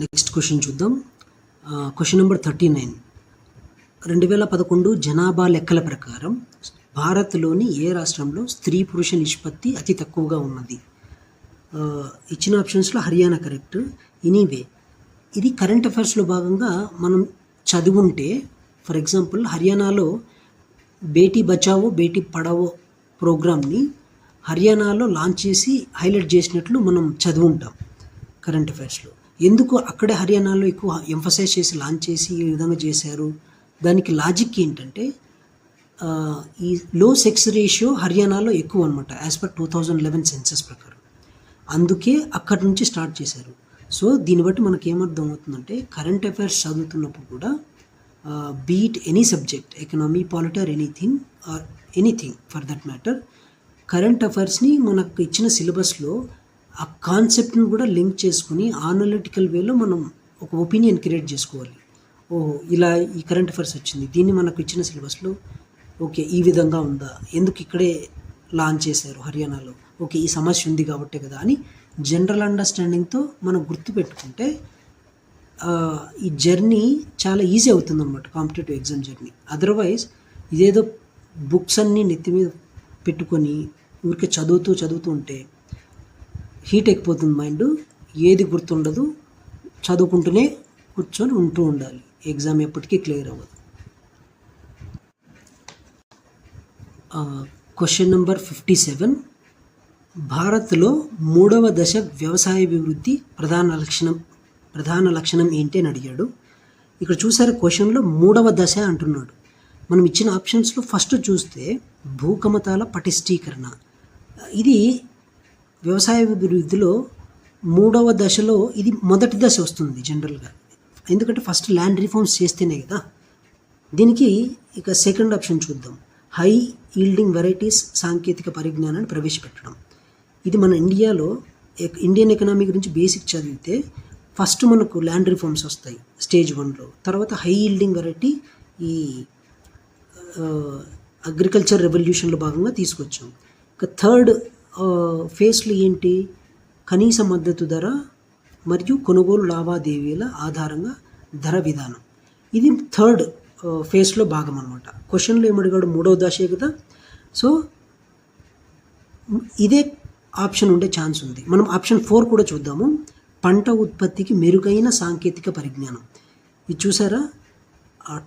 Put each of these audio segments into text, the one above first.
Next question చూద్దాం. Question number thirty nine. రెండు వేల పదకొండు జనాభా లెక్కల ప్రకారం భారత్లోని ఏ రాష్ట్రంలో స్త్రీ పురుష నిష్పత్తి అతి తక్కువగా ఉన్నది? ఇచ్చిన ఆప్షన్స్లో హర్యానా కరెక్ట్. ఎనీవే ఇది కరెంట్ అఫైర్స్లో భాగంగా మనం చదువుంటే ఫర్ ఎగ్జాంపుల్ హర్యానాలో బేటీ బచావో బేటీ పడావో ప్రోగ్రామ్ని హర్యానాలో లాంచ్ చేసి హైలైట్ చేసినట్లు మనం చదువుంటాం కరెంట్ అఫైర్స్లో. ఎందుకు అక్కడే హర్యానాలో ఎక్కువ ఎంఫసైజ్ చేసి లాంచ్ చేసి ఈ విధంగా చేశారు? దానికి లాజిక్ ఏంటంటే ఈ లో సెక్స్ రేషియో హర్యానాలో ఎక్కువ అనమాట as per two thousand eleven census ప్రకారం. అందుకే అక్కడి నుంచి స్టార్ట్ చేశారు. సో దీన్ని బట్టి మనకి ఏమర్థం అవుతుందంటే కరెంట్ అఫైర్స్ చదువుతున్నప్పుడు కూడా be it any subject economy polity or anything or anything for that matter current అఫైర్స్ని మనకు ఇచ్చిన సిలబస్లో ఆ కాన్సెప్ట్ని కూడా లింక్ చేసుకుని ఆనలిటికల్ వేలో మనం ఒక ఒపీనియన్ క్రియేట్ చేసుకోవాలి. ఓహో ఇలా ఈ కరెంట్ అఫైర్స్ వచ్చింది. దీన్ని మనకు ఇచ్చిన సిలబస్లో ఓకే ఈ విధంగా ఉందా? ఎందుకు ఇక్కడే లాంచ్ చేశారు హర్యానాలో? ఓకే ఈ సమస్య ఉంది కాబట్టే కదా అని జనరల్ అండర్స్టాండింగ్తో మనం గుర్తుపెట్టుకుంటే ఈ జర్నీ చాలా ఈజీ అవుతుంది అనమాట కాంపిటేటివ్ ఎగ్జామ్ జర్నీ అదర్వైజ్ ఇదేదో బుక్స్ అన్నీ నెత్తి మీద పెట్టుకొని ఊరికే చదువుతూ చదువుతూ ఉంటే హీట్ ఎక్కిపోతుంది మైండ్ ఏది గుర్తుండదు చదువుకుంటూనే కూర్చొని ఉంటూ ఉండాలి. ఎగ్జామ్ ఎప్పటికీ క్లియర్ అవ్వదు. Question number fifty seven. భారత్లో మూడవ దశ వ్యవసాయ అభివృద్ధి ప్రధాన లక్షణం ప్రధాన లక్షణం ఏంటి అని అడిగాడు. ఇక్కడ చూసారు క్వశ్చన్లో మూడవ దశ అంటున్నాడు. మనం ఇచ్చిన ఆప్షన్స్లో ఫస్ట్ చూస్తే భూకమతాల పటిష్టీకరణ ఇది వ్యవసాయ అభివృద్ధిలో మూడవ దశలో ఇది మొదటి దశ వస్తుంది జనరల్గా. ఎందుకంటే ఫస్ట్ ల్యాండ్ రిఫార్మ్స్ చేస్తేనే కదా. దీనికి ఇక సెకండ్ ఆప్షన్ చూద్దాం. హై ఈల్డింగ్ వెరైటీస్ సాంకేతిక పరిజ్ఞానాన్ని ప్రవేశపెట్టడం. ఇది మన ఇండియాలో ఇండియన్ ఎకనామీ గురించి బేసిక్ చదివితే ఫస్ట్ మనకు ల్యాండ్ రిఫార్మ్స్ వస్తాయి స్టేజ్ వన్లో. తర్వాత హై ఈల్డింగ్ వెరైటీ ఈ అగ్రికల్చర్ రెవల్యూషన్లో భాగంగా తీసుకొచ్చాం. ఇక థర్డ్ ఫేస్లు ఏంటి? కనీస మద్దతు ధర మరియు కొనుగోలు లావాదేవీల ఆధారంగా ధర విధానం. ఇది థర్డ్ ఫేస్లో భాగం అనమాట క్వశ్చన్లో ఏమడిగాడు? మూడవ దశే కదా. సో ఇదే ఆప్షన్ ఉండే ఛాన్స్ ఉంది. మనం ఆప్షన్ ఫోర్ కూడా చూద్దాము. పంట ఉత్పత్తికి మెరుగైన సాంకేతిక పరిజ్ఞానం. ఇది చూసారా?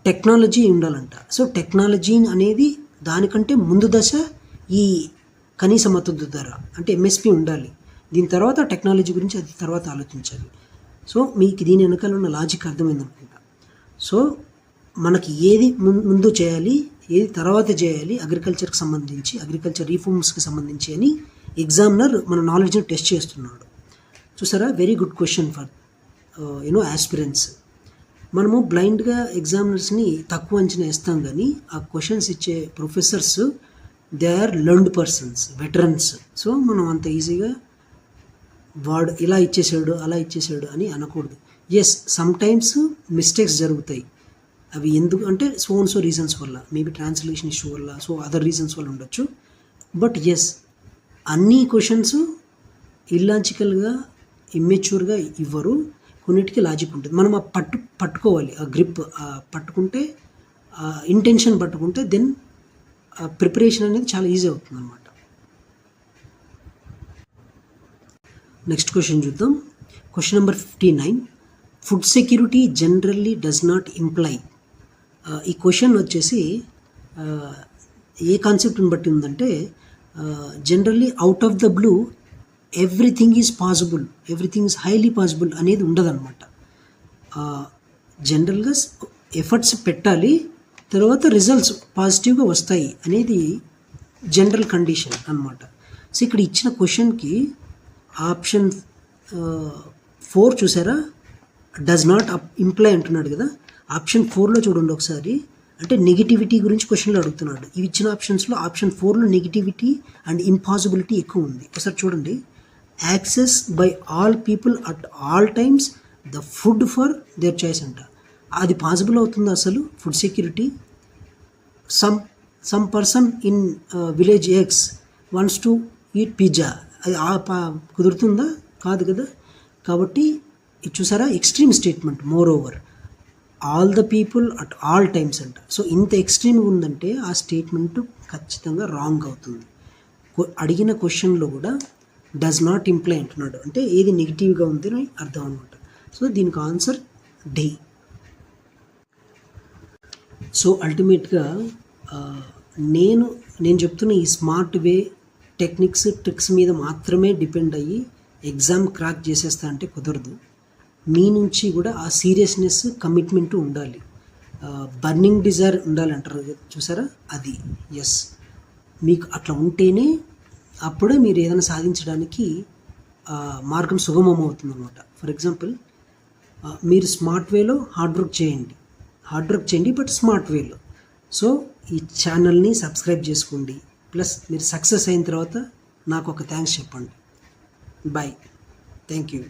టెక్నాలజీ ఉండాలంట. సో టెక్నాలజీ అనేది దానికంటే ముందు దశ ఈ కనీస మద్దతు ధర. అంటే ఎంఎస్పి ఉండాలి. దీని తర్వాత టెక్నాలజీ గురించి అది తర్వాత ఆలోచించాలి. సో మీకు దీని వెనకాల ఉన్న లాజిక్ అర్థమైంది అనుకుంటా. సో మనకి ఏది ముందు చేయాలి ఏది తర్వాత చేయాలి అగ్రికల్చర్కి సంబంధించి అగ్రికల్చర్ రీఫార్మ్స్కి సంబంధించి అని ఎగ్జామినర్ మన నాలెడ్జ్ని టెస్ట్ చేస్తున్నాడు. చూసారా? Very good question for you know aspirants మనము బ్లైండ్గా ఎగ్జామినర్స్ని తక్కువ అంచనా వేస్తాం కానీ ఆ క్వశ్చన్స్ ఇచ్చే professors they are learned persons veterans so మనం అంత ఈజీగా వాడు ఇలా ఇచ్చేసాడు అలా ఇచ్చేసాడు అని అనకూడదు. ఎస్ సమ్టైమ్స్ మిస్టేక్స్ జరుగుతాయి. అవి ఎందుకు అంటే సో అండ్ సో రీజన్స్ వల్ల. మేబీ ట్రాన్స్లేషన్ ఇష్యూ వల్ల సో అదర్ రీజన్స్ వల్ల ఉండొచ్చు. బట్ ఎస్ అన్ని క్వశ్చన్స్ ఇల్లాజికల్గా ఇమ్మెచ్యూర్గా ఇవ్వరు. కొన్నిటికి లాజిక్ ఉంటుంది. మనం ఆ పట్టు పట్టుకోవాలి. ఆ గ్రిప్ పట్టుకుంటే ఇంటెన్షన్ పట్టుకుంటే దెన్ ప్రిపరేషన్ అనేది చాలా ఈజీ అవుతుంది అనమాట నెక్స్ట్ క్వశ్చన్ చూద్దాం. Question number fifty nine. Food security generally does not imply. ఈ క్వశ్చన్ వచ్చేసి ఏ కాన్సెప్ట్ని బట్టి ఉందంటే generally out of the blue everything is possible everything is highly possible అనేది ఉండదన్నమాట. జనరల్గా ఎఫర్ట్స్ పెట్టాలి తర్వాత రిజల్ట్స్ పాజిటివ్గా వస్తాయి అనేది జనరల్ కండిషన్ అన్నమాట. సో ఇక్కడ ఇచ్చిన క్వశ్చన్కి ఆప్షన్ ఫోర్ చూసారా? డస్ నాట్ ఇంప్లై అంటున్నాడు కదా. ఆప్షన్ ఫోర్లో చూడండి ఒకసారి. అంటే నెగిటివిటీ గురించి క్వశ్చన్లు అడుగుతున్నాడు. ఇవి ఇచ్చిన ఆప్షన్స్లో ఆప్షన్ ఫోర్లో నెగిటివిటీ అండ్ ఇంపాసిబిలిటీ ఎక్కువ ఉంది. ఒకసారి చూడండి. Access by all people at all times the food for their choice అంట. అది పాసిబుల్ అవుతుంది అసలు? Food security some some person in village X wants to eat pizza అది కుదురుతుందా? కాదు కదా. కాబట్టి ఇది చూసారా? Extreme statement more over all the people at all times అంట. సో ఇంత ఎక్స్ట్రీమ్ ఉందంటే ఆ స్టేట్మెంట్ ఖచ్చితంగా రాంగ్ అవుతుంది. అడిగిన క్వశ్చన్లో కూడా డస్ నాట్ ఇంప్లై అంటున్నాడు. అంటే ఏది నెగిటివ్గా ఉంది అని అర్థం అనమాట సో దీనికి ఆన్సర్ డి సో అల్టిమేట్గా నేను నేను చెప్తున్న ఈ స్మార్ట్ వే టెక్నిక్స్ ట్రిక్స్ మీద మాత్రమే డిపెండ్ అయ్యి ఎగ్జామ్ క్రాక్ చేసేస్తా అంటే కుదరదు. మీ నుంచి కూడా ఆ సీరియస్నెస్ కమిట్మెంట్ ఉండాలి. బర్నింగ్ డిజైర్ ఉండాలంటారు. చూసారా? అది. ఎస్ మీకు అట్లా ఉంటేనే అప్పుడే మీరు ఏదైనా సాధించడానికి మార్గం సుగమం అవుతుంది అనమాట ఫర్ ఎగ్జాంపుల్ మీరు స్మార్ట్ వేలో హార్డ్ వర్క్ చేయండి. హార్డ్ వర్క్ చేయండి బట్ స్మార్ట్ వేలో. సో ఈ ఛానల్ని సబ్స్క్రైబ్ చేసుకోండి. ప్లస్ మీరు సక్సెస్ అయిన తర్వాత నాకు ఒక థ్యాంక్స్ చెప్పండి. Bye thank you.